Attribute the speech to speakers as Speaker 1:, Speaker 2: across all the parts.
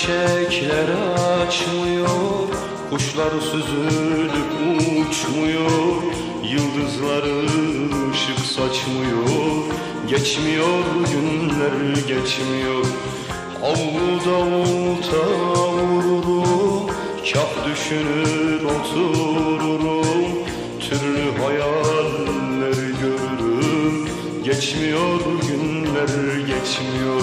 Speaker 1: Çiçekler açmıyor Kuşlar süzülüp uçmuyor Yıldızları ışık saçmıyor. Geçmiyor günler geçmiyor. Avluda olta vururum Kah düşünür otururum Türlü hayaller görürüm. Geçmiyor günler geçmiyor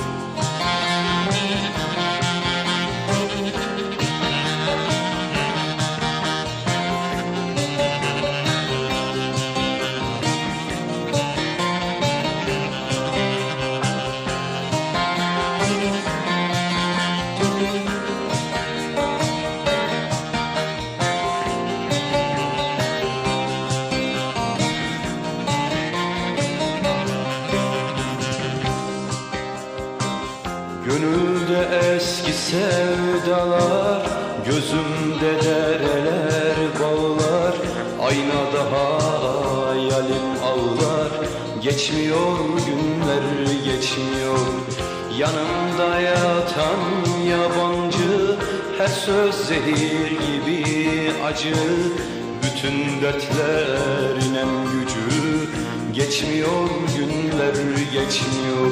Speaker 1: Gönülde eski sevdalar Gözümde dereler bağlar. Aynada hayalim ağlar. Geçmiyor günler geçmiyor. Yanımda yatan yabancı Her söz zehir gibi acı. Bütün dertlerin en gücü. Geçmiyor günler geçmiyor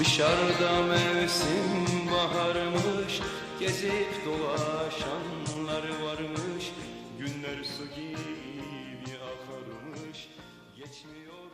Speaker 1: Dışarıda mevsim baharmış Gezip dolaşanlar varmış. Günler su gibi akarmış Geçmiyor